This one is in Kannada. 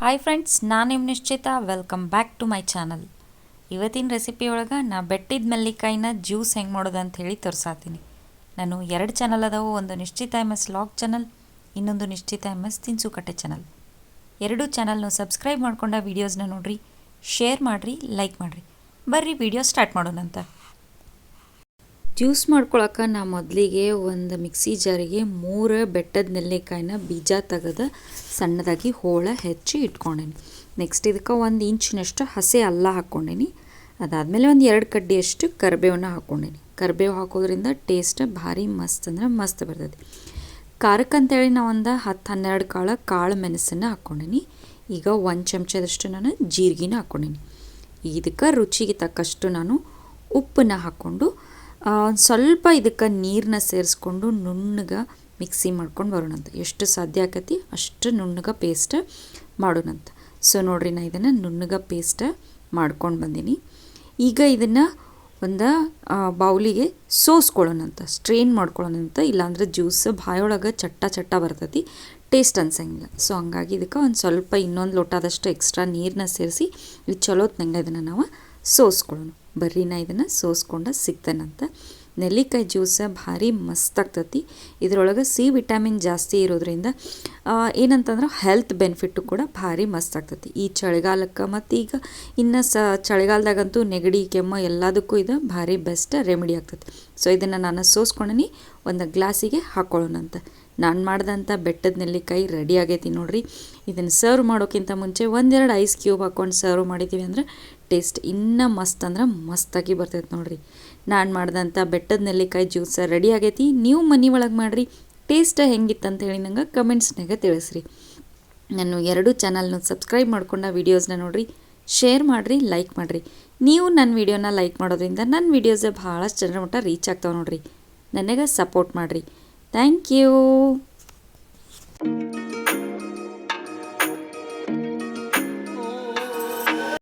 ಹಾಯ್ ಫ್ರೆಂಡ್ಸ್ ನಾನು ನಿಮ್ಮ Nishchita. Welcome back to my channel ಇವತ್ತಿನ ರೆಸಿಪಿ ಒಳಗೆ ನಾ ಬೆಟ್ಟಿದ ಮಲ್ಲಿಕಾಯಿನ ಜ್ಯೂಸ್ ಹೆಂಗೆ ಮಾಡೋದು ಅಂತ ಹೇಳಿ ತೋರಿಸಾತೀನಿ. ನಾನು ಎರಡು ಚಾನಲ್ ಅದಾವು. ಒಂದು ನಿಶ್ಚಿತ ಎಂ ಎಸ್ ಲಾಗ್ ಚಾನಲ್ ಇನ್ನೊಂದು ನಿಶ್ಚಿತ ಎಂ ಎಸ್ ತಿನ್ಸುಕಟ್ಟೆ ಚಾನಲ್ ಎರಡು ಚಾನಲ್ನು ಸಬ್ಸ್ಕ್ರೈಬ್ ಮಾಡ್ಕೊಂಡ ವೀಡಿಯೋಸ್ನ ನೋಡ್ರಿ ಶೇರ್ ಮಾಡಿರಿ ಲೈಕ್ ಮಾಡಿರಿ. ಬರ್ರಿ ವಿಡಿಯೋ ಸ್ಟಾರ್ಟ್ ಮಾಡೋಣಂತ. ಜ್ಯೂಸ್ ಮಾಡ್ಕೊಳಕ್ಕೆ ನಾ ಮೊದಲಿಗೆ ಒಂದು ಮಿಕ್ಸಿ ಜಾರಿಗೆ ಮೂರು ಬೆಟ್ಟದ ನೆಲ್ಲಿಕಾಯಿನ ಬೀಜ ತೆಗೆದು ಸಣ್ಣದಾಗಿ ಹೋಳ ಹೆಚ್ಚಿ ಇಟ್ಕೊಂಡೇನಿ. ನೆಕ್ಸ್ಟ್ ಇದಕ್ಕೆ ಒಂದು ಇಂಚಿನಷ್ಟು ಹಸಿ ಅಲ್ಲ ಹಾಕ್ಕೊಂಡೇನಿ ಅದಾದಮೇಲೆ ಒಂದು ಎರಡು ಕಡ್ಡಿಯಷ್ಟು ಕರಿಬೇವನ್ನ ಹಾಕ್ಕೊಂಡೇನಿ ಕರಿಬೇವು ಹಾಕೋದ್ರಿಂದ ಟೇಸ್ಟ್ ಭಾರಿ ಮಸ್ತ್ ಅಂದ್ರೆ ಮಸ್ತ್ ಬರ್ತದೆ ಖಾರಕ್ಕಂತೇಳಿ ನಾ ಒಂದು ಹತ್ತು ಹನ್ನೆರಡು ಕಾಳು ಕಾಳು ಮೆಣಸನ್ನು ಹಾಕ್ಕೊಂಡೇನಿ ಈಗ ಒಂದು ಚಮಚದಷ್ಟು ನಾನು ಜೀರಿಗೆನ ಹಾಕ್ಕೊಂಡೇನಿ ಇದಕ್ಕೆ ರುಚಿಗೆ ತಕ್ಕಷ್ಟು ನಾನು ಉಪ್ಪನ್ನ ಹಾಕ್ಕೊಂಡು ಒಂದು ಸ್ವಲ್ಪ ಇದಕ್ಕೆ ನೀರನ್ನ ಸೇರಿಸ್ಕೊಂಡು ನುಣ್ಣಗೆ ಮಿಕ್ಸಿ ಮಾಡ್ಕೊಂಡು ಬರೋಣಂತ. ಎಷ್ಟು ಸಾಧ್ಯ ಆಕತಿ? ಅಷ್ಟು ನುಣ್ಣಗೆ ಪೇಸ್ಟ್ ಮಾಡೋಣಂತ. ಸೊ ನೋಡ್ರಿ, ನಾ ಇದನ್ನು ನುಣ್ಣಗೆ ಪೇಸ್ಟ್ ಮಾಡ್ಕೊಂಡು ಬಂದೀನಿ. ಈಗ ಇದನ್ನು ಒಂದು ಬೌಲಿಗೆ ಸೋಸ್ಕೊಳ್ಳೋಣಂತ ಸ್ಟ್ರೈನ್ ಮಾಡ್ಕೊಳ್ಳೋಣಂತ, ಇಲ್ಲಾಂದ್ರೆ ಜ್ಯೂಸ್ ಬಾಯೊಳಗೆ ಚಟ್ಟ ಚಟ್ಟ ಬರ್ತೈತಿ ಟೇಸ್ಟ್ ಅನ್ಸಂಗಿಲ್ಲ. ಸೊ ಹಂಗಾಗಿ ಇದಕ್ಕೆ ಒಂದು ಸ್ವಲ್ಪ ಇನ್ನೊಂದು ಲೋಟದಷ್ಟು ಎಕ್ಸ್ಟ್ರಾ ನೀರನ್ನ ಸೇರಿಸಿ, ಇದು ಚಲೋತ್ನಂಗೆ ನಂಗೆ ಇದನ್ನು ನಾವು ಸೋಸ್ಕೊಳ್ಳೋಣ. ಬರ್ರಿ ನಾ ಇದನ್ನು ಸೋಸ್ಕೊಂಡು ಸಿಗ್ತಾನಂತ ನೆಲ್ಲಿಕಾಯಿ ಜ್ಯೂಸ ಭಾರಿ ಮಸ್ತ್ ಆಗ್ತತಿ ಇದರೊಳಗೆ ಸಿ ವಿಟಮಿನ್ ಜಾಸ್ತಿ ಇರೋದ್ರಿಂದ ಏನಂತಂದ್ರೆ ಹೆಲ್ತ್ ಬೆನಿಫಿಟ್ಟು ಕೂಡ ಭಾರಿ ಮಸ್ತ್ ಆಗ್ತತಿ ಈ ಚಳಿಗಾಲಕ್ಕೆ ಮತ್ತು ಈಗ ಇನ್ನು ಸ, ಚಳಿಗಾಲದಾಗಂತೂ ನೆಗಡಿ, ಕೆಮ್ಮು ಎಲ್ಲದಕ್ಕೂ ಇದು ಭಾರಿ ಬೆಸ್ಟ್ ರೆಮಿಡಿ ಆಗ್ತತಿ. ಸೊ ಇದನ್ನು ನಾನು ಸೋಸ್ಕೊಂಡೀನಿ ಒಂದು ಗ್ಲಾಸಿಗೆ ಹಾಕ್ಕೊಳ್ಳೋಣಂತ ನಾನು ಮಾಡಿದಂಥ ಬೆಟ್ಟದ ನೆಲ್ಲಿಕಾಯಿ ರೆಡಿ ಆಗೈತಿ ನೋಡಿರಿ. ಇದನ್ನು ಸರ್ವ್ ಮಾಡೋಕ್ಕಿಂತ ಮುಂಚೆ ಒಂದೆರಡು ಐಸ್ ಕ್ಯೂಬ್ ಹಾಕ್ಕೊಂಡು ಸರ್ವ್ ಮಾಡಿದ್ದೀವಿ ಅಂದ್ರೆ ಟೇಸ್ಟ್ ಇನ್ನೂ ಮಸ್ತ್ ಅಂದ್ರೆ ಮಸ್ತಾಗಿ ಬರ್ತೈತೆ ನೋಡಿರಿ. ನಾನು ಮಾಡಿದಂಥ ಬೆಟ್ಟದ ನೆಲ್ಲಿಕಾಯಿ ಜ್ಯೂಸ ರೆಡಿ ಆಗೈತಿ. ನೀವು ಮನೆ ಒಳಗೆ ಮಾಡಿರಿ. ಟೇಸ್ಟ್ ಹೆಂಗಿತ್ತು ಹೇಳಿ ನಂಗೆ ಕಮೆಂಟ್ಸ್ನಾಗ ತಿಳಿಸ್ರಿ. ನಾನು ಎರಡು ಚಾನಲ್ನ ಸಬ್ಸ್ಕ್ರೈಬ್ ಮಾಡ್ಕೊಂಡ ವೀಡಿಯೋಸ್ನ ನೋಡಿರಿ. ಶೇರ್ ಮಾಡಿರಿ ಲೈಕ್ ಮಾಡಿರಿ. ನೀವು ನನ್ನ ವೀಡಿಯೋನ ಲೈಕ್ ಮಾಡೋದ್ರಿಂದ ನನ್ನ ವೀಡಿಯೋಸೇ ಭಾಳಷ್ಟು ಜನರ ಮಟ್ಟ ರೀಚ್ ಆಗ್ತಾವೆ ನೋಡಿರಿ. ನನಗೆ ಸಪೋರ್ಟ್ ಮಾಡಿರಿ. Thank you